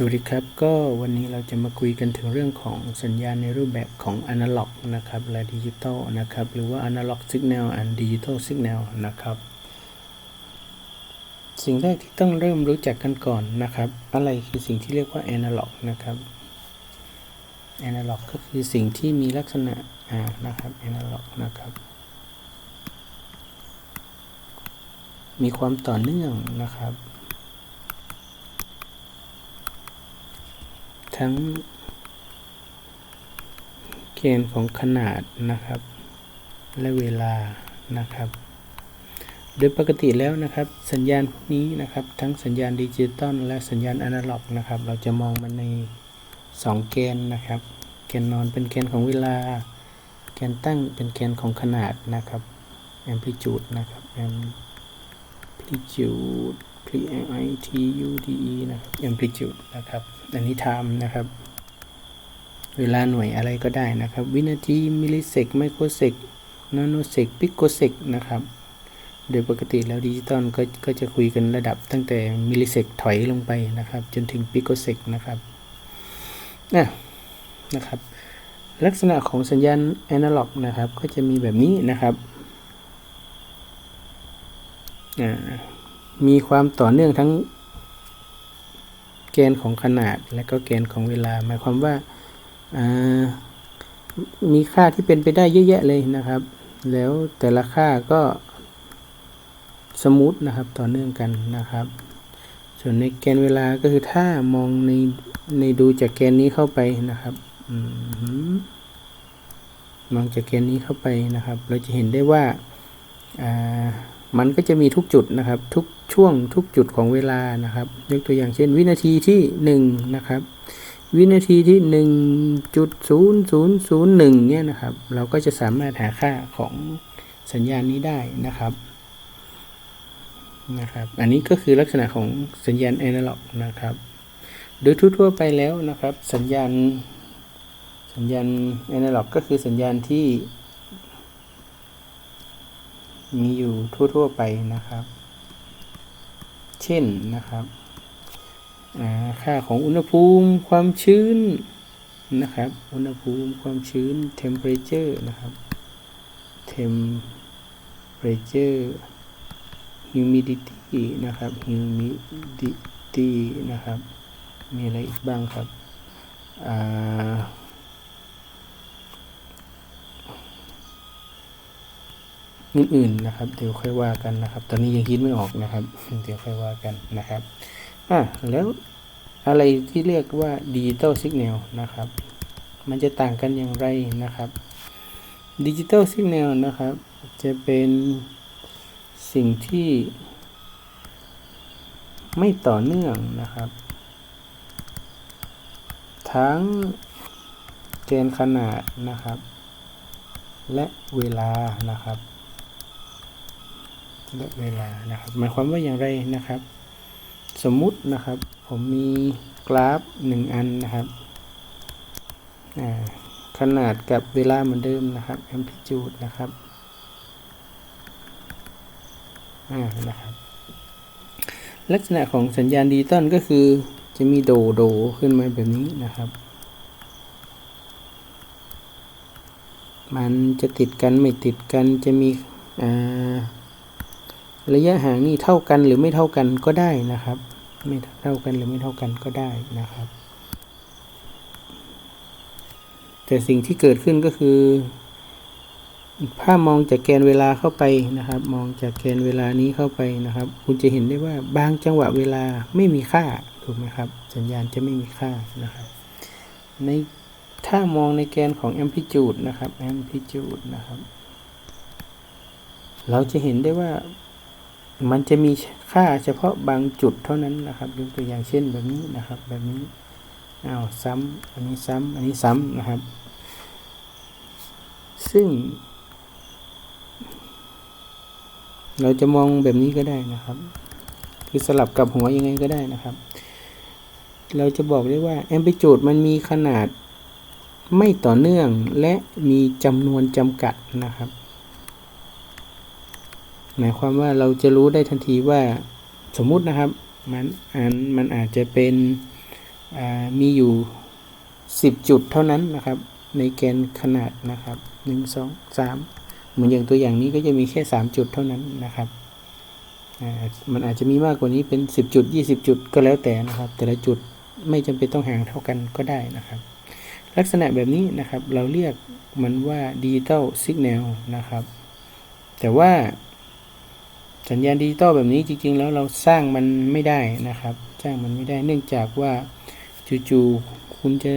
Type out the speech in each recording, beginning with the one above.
สวัสดีครับ ก็วันนี้เราจะมาคุยกันถึงเรื่องของสัญญาณในรูปแบบของ Analog นะครับและดิจิตอลนะครับ หรือว่า Analog Signal and Digital Signal นะครับ สิ่งแรกที่ต้องเริ่มรู้จักกันก่อนนะครับ อะไรคือสิ่งที่เรียกว่า Analog นะครับ Analog ก็คือสิ่งที่มีลักษณะอ่านะครับ Analog นะครับ มีความต่อเนื่องนะครับ ทั้งเกณฑ์ของขนาดนะครับ และเวลานะครับ โดยปกติแล้วนะครับ สัญญาณพวกนี้นะครับ ทั้งสัญญาณดิจิตอลและสัญญาณอนาล็อกนะครับ เราจะมองมันใน2เกณฑ์นะครับเกณฑ์นอนเป็นเกณฑ์ของเวลาเกณฑ์ตั้งเป็นเกณฑ์ของขนาดนะครับ amplitude นะครับ amplitude p i t u d e นะครับ amplitude นะครับ อันนี้ time นะครับ เวลาหน่วยอะไรก็ได้นะครับ วินาที มิลลิเซก ไมโครเซก นาโนเซกปิโกเซกนะครับ โดยปกติแล้วดิจิตอลก็ก็จะคุยกันระดับตั้งแต่มิลลิเซกถอยลงไปนะครับ จนถึงปิโกเซกนะครับนะนะครับ ลักษณะของสัญญาณแอนะล็อกนะครับ ก็จะมีแบบนี้นะครับมีความต่อเนื่องทั้ง เกณฑ์ของขนาดและก็เกณฑ์ของเวลา หมายความว่ามีค่าที่เป็นไปได้เยอะแยะเลยนะครับ แล้วแต่ละค่าก็สมูทนะครับต่อเนื่องกันนะครับ ส่วนในแกนเวลาก็คือถ้ามองในในดูจากแกนนี้เข้าไปนะครับมองจากแกนนี้เข้าไปนะครับ เราจะเห็นได้ว่ามันก็จะมีทุกจุดนะครับทุก ช่วงทุกจุดของเวลานะครับ ยกตัวอย่างเช่น วินาทีที่1นะครับ วินาทีที่ 1.0001เนี่ยนะครับ เราก็จะสามารถหาค่าของสัญญาณนี้ได้นะครับนะครับ อันนี้ก็คือลักษณะของสัญญาณแอนะล็อกนะครับ โดยทั่วๆไปแล้วนะครับ สัญญาณ สัญญาณแอนะล็อกก็คือสัญญาณที่ มีอยู่ทั่วๆไปนะครับ เช่นนะครับค่าของอุณหภูมิความชื้นนะครับ อุณหภูมิความชื้น temperature นะครับ temperature humidity นะครับ humidity นะครับ มีอะไรอีกบ้างครับ อื่นๆนะครับ เดี๋ยวค่อยว่ากันนะครับ ตอนนี้ยังคิดไม่ออกนะครับ เดี๋ยวค่อยว่ากันนะครับอะแล้วอะไรที่เรียกว่าดิจิตอลสัญญาณนะครับ มันจะต่างกันอย่างไรนะครับดิจิตอลสัญญาณนะครับ จะเป็นสิ่งที่ไม่ต่อเนื่องนะครับ ทั้งเกณฑ์ขนาดนะครับ และเวลานะครับ และเวลานะครับ หมายความว่าอย่างไรนะครับ สมมุตินะครับ ผมมีกราฟ 1 อันนะครับขนาดกับเวลาเหมือนเดิมนะครับ amplitude นะครับนะครับ ลักษณะของสัญญาณดิจิตอลก็คือจะมีโดโดขึ้นมาแบบนี้นะครับ มันจะติดกันไม่ติดกันจะมีอ่า ระยะห่างนี่เท่ากันหรือไม่เท่ากันก็ได้นะครับ ไม่เท่ากันหรือไม่เท่ากันก็ได้นะครับ แต่สิ่งที่เกิดขึ้นก็คือถ้ามองจากแกนเวลาเข้าไปนะครับ มองจากแกนเวลานี้เข้าไปนะครับ คุณจะเห็นได้ว่าบางจังหวะเวลาไม่มีค่าถูกไหมครับ สัญญาณจะไม่มีค่านะครับ ในถ้ามองในแกนของ amplitude นะครับ amplitude นะครับ เราจะเห็นได้ว่า มันจะมีค่าเฉพาะบางจุดเท่านั้นนะครับยกตัวอย่างเช่นแบบนี้นะครับ แบบนี้อ้าวซ้ำอันนี้ซ้ำอันนี้ซ้ำนะครับ ซึ่ง เราจะมองแบบนี้ก็ได้นะครับ คือสลับกับหัวยังไงก็ได้นะครับ เราจะบอกได้ว่าแอมพลิจูดมันมีขนาดไม่ต่อเนื่องและมีจำนวนจำกัดนะครับ หมายความว่าเราจะรู้ได้ทันทีว่าสมมุตินะครับมันอันมันอาจจะเป็นมีอยู่ 10 จุดเท่านั้นนะครับ ในแกนขนาดนะครับ 1 2 3 เหมือนอย่างตัวอย่างนี้ก็จะมีแค่ 3 จุดเท่านั้นนะครับมันอาจจะมีมากกว่านี้เป็น 10 จุด 20 จุดก็แล้วแต่นะครับ แต่ละจุดไม่จำเป็นต้องห่างเท่ากันก็ได้นะครับ ลักษณะแบบนี้นะครับเราเรียกมันว่าดิจิตอลสัญญาณนะครับ แต่ว่า สัญญาณดิจิตอลแบบนี้จริง ๆ แล้วเราสร้างมันไม่ได้นะครับ สร้างมันไม่ได้เนื่องจากว่าจู่ๆคุณจะ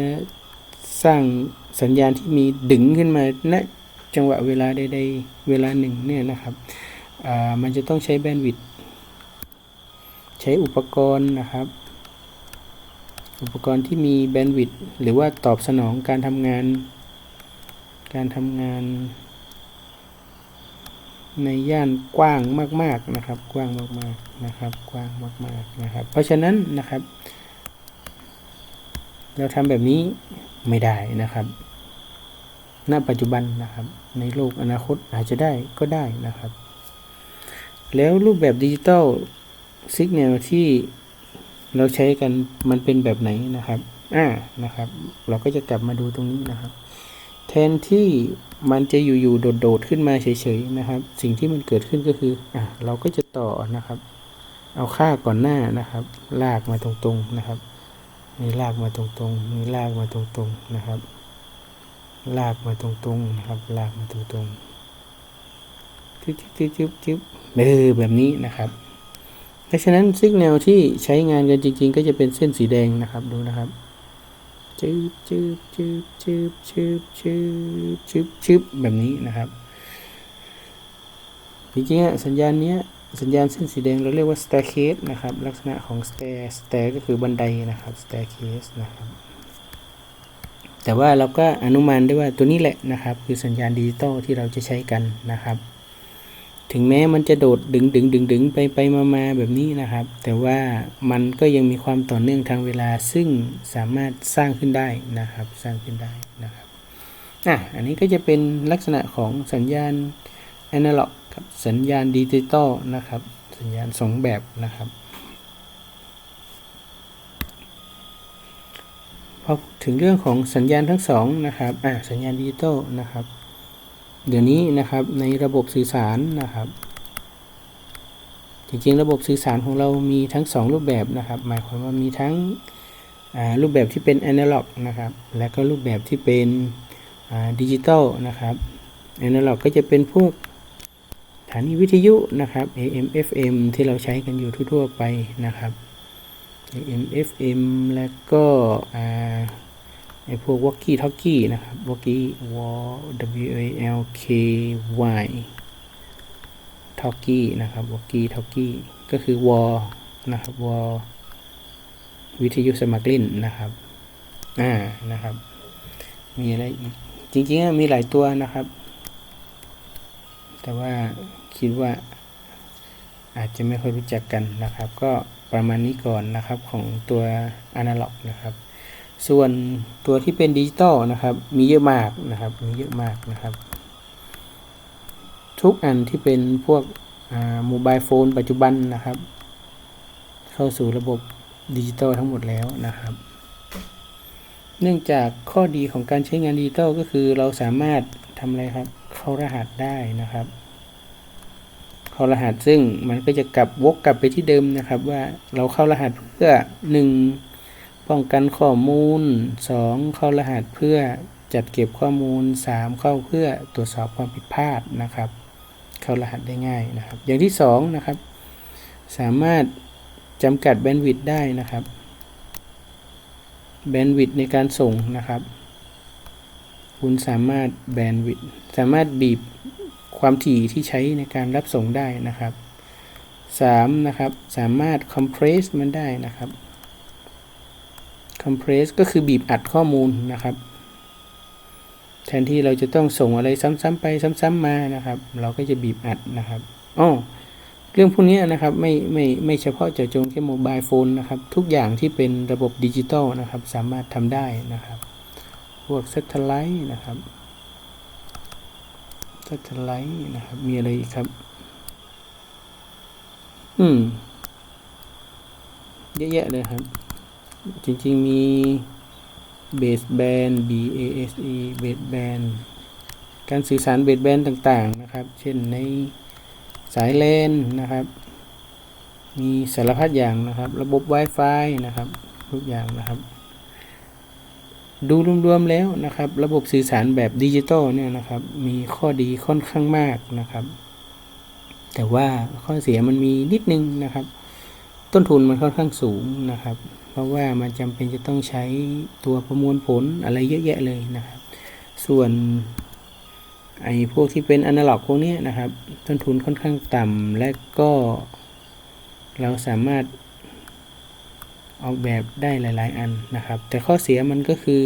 สร้างสัญญาณที่มีดึงขึ้นมาณจังหวะเวลาใดๆเวลาหนึ่งเนี่ยนะครับมันจะต้องใช้แบนด์วิดต์ใช้อุปกรณ์นะครับ อุปกรณ์ที่มีแบนด์วิดต์หรือว่าตอบสนองการทำงาน การทำงาน ในย่านกว้างมาก ๆนะครับ กว้างมากๆนะครับ กว้างมากๆนะครับ เพราะฉะนั้นนะครับ เราทำแบบนี้ไม่ได้นะครับ ณ ปัจจุบันนะครับ ในโลกอนาคตอาจจะได้ก็ได้นะครับ แล้วรูปแบบดิจิตอลสัญญาณที่เราใช้กันมันเป็นแบบไหนนะครับ อ่า นะครับ เราก็จะกลับมาดูตรงนี้นะครับ แทนที่มันจะอยู่ๆโดดๆขึ้นมาเฉยๆนะครับ สิ่งที่มันเกิดขึ้นก็คืออะเราก็จะต่อนะครับ เอาค่าก่อนหน้านะครับ ลากมาตรงๆนะครับนี่ลากมาตรงๆนี่ลากมาตรงๆนะครับ ลากมาตรงๆนะครับ ลากมาตรงๆจิ๊บจิ๊บจิ๊บจิ๊บเออแบบนี้นะครับเพราะฉะนั้นซิกแนวที่ใช้งานกันจริง ๆ ก็จะเป็นเส้นสีแดงนะครับดูนะครับ จืบจืบจืบจืบจืบจืบจืบจืบแบบนี้นะครับจริงๆอะสัญญาณนี้สัญญาณเส้นสีแดงเราเรียกว่า staircase นะครับ ลักษณะของ stair stair ก็คือบันไดนะครับ staircase นะครับ แต่ว่าเราก็อนุมานได้ว่าตัวนี้แหละนะครับ คือสัญญาณดิจิตอลที่เราจะใช้กันนะครับ ถึงแม้มันจะโดดดึงดึงดึงดึงไปไปมามาแบบนี้นะครับ แต่ว่ามันก็ยังมีความต่อเนื่องทางเวลาซึ่งสามารถสร้างขึ้นได้นะครับ สร้างขึ้นได้นะครับอะอันนี้ก็จะเป็นลักษณะของสัญญาณ a n a l o g กับสัญญาณดิจิตอลนะครับ สัญญาณสองแบบนะครับพอถึงเรื่องของสัญญาณทั้งสองนะครับอะสัญญาณดิจิตอลนะครับ เดี๋ยวนี้นะครับในระบบสื่อสารนะครับ จริงๆ ระบบสื่อสารของเรามีทั้ง 2 รูปแบบนะครับ หมายความว่ามีทั้งรูปแบบที่เป็น Analog นะครับ และก็รูปแบบที่เป็นดิจิตอลนะครับ Analog ก็จะเป็นพวกสถานีวิทยุนะครับ AM FM ที่เราใช้กันอยู่ทั่วๆไปนะครับ AM FM แล้วก็ ไอพวก walkie talkie นะครับ walkie w a l k y talkie นะครับ walkie talkie ก็คือวอนะครับวอวิทยุสมัครเล่นนะครับอ่านะครับ มีอะไรอีกจริงๆมีหลายตัวนะครับ แต่ว่าคิดว่าอาจจะไม่ค่อยรู้จักกันนะครับ ก็ประมาณนี้ก่อนนะครับของตัวอนาล็อกนะครับ ส่วนตัวที่เป็นดิจิตอลนะครับ มีเยอะมากนะครับ มีเยอะมากนะครับ ทุกอันที่เป็นพวกโมบายโฟนปัจจุบันนะครับ เข้าสู่ระบบดิจิตอลทั้งหมดแล้วนะครับ เนื่องจากข้อดีของการใช้งานดิจิตอลก็คือเราสามารถทำอะไรครับ เข้ารหัสได้นะครับ เข้ารหัสซึ่งมันก็จะกลับวกกลับไปที่เดิมนะครับ ว่าเราเข้ารหัสเพื่อ 1. ป้องกันข้อมูล 2. เข้ารหัสเพื่อจัดเก็บข้อมูล 3. เข้าเพื่อตรวจสอบความผิดพลาดนะครับ เข้ารหัสได้ง่ายนะครับ อย่างที่2นะครับ สามารถจำกัดแบนด์วิดต์ได้นะครับแบนด์วิดต์ในการส่งนะครับ คุณสามารถแบนด์วิดต์สามารถบีบความถี่ที่ใช้ในการรับส่งได้นะครับ 3. นะครับ สามารถคอมเพรสมันได้นะครับ คอมเพรสก็คือบีบอัดข้อมูลนะครับ แทนที่เราจะต้องส่งอะไรซ้ำๆไปซ้ำๆมานะครับ เราก็จะบีบอัดนะครับอ๋อเรื่องพวกนี้นะครับไม่ไม่ไม่เฉพาะเจาะจงแค่โมบายโฟนนะครับ ทุกอย่างที่เป็นระบบดิจิตอลนะครับ สามารถทำได้นะครับ พวกเซตเทไลท์นะครับเซตเทไลท์นะครับ มีอะไรอีกครับ อืมเยอะแยะเลยครับ จริง ๆ มีเบสแบน B A S E เบสแบน การสื่อสารเบสแบนต่างๆนะครับ เช่นในสายเลนนะครับ มีสารพัดอย่างนะครับ ระบบ Wi-Fi นะครับ ทุกอย่างนะครับ ดูรวมๆแล้วนะครับ ระบบสื่อสารแบบดิจิตอลเนี่ยนะครับ มีข้อดีค่อนข้างมากนะครับ แต่ว่าข้อเสียมันมีนิดนึงนะครับ ต้นทุนมันค่อนข้างสูงนะครับ เพราะว่ามันจำเป็นจะต้องใช้ตัวประมวลผลอะไรเยอะแยะเลยนะครับ ส่วนไอ้พวกที่เป็นอนาล็อกพวกนี้นะครับ ต้นทุนค่อนข้างต่ำและก็เราสามารถออกแบบได้หลาย ๆ อันนะครับ แต่ข้อเสียมันก็คือ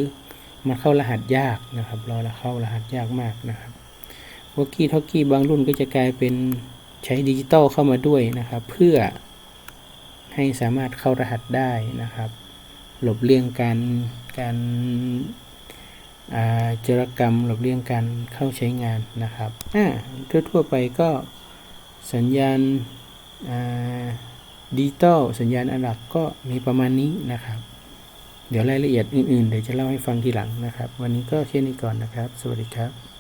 มันเข้ารหัสยากนะครับเราเข้ารหัสยากมากนะครับวอกกี้ท็อกกี้บางรุ่นก็จะกลายเป็นใช้ดิจิตอลเข้ามาด้วยนะครับ เพื่อ ให้สามารถเข้ารหัสได้นะครับ หลบเลี่ยงการการอาจรกรรมหลบเลี่ยงการเข้าใช้งานนะครับอ่าทั่วๆไปก็สัญญาณดิจิตอลสัญญาณอันาล็อกก็มีประมาณนี้นะครับ เดี๋ยวรายละเอียดอื่นๆ เดี๋ยวจะเล่าให้ฟังทีหลังนะครับ วันนี้ก็แค่นี้ก่อนนะครับ สวัสดีครับ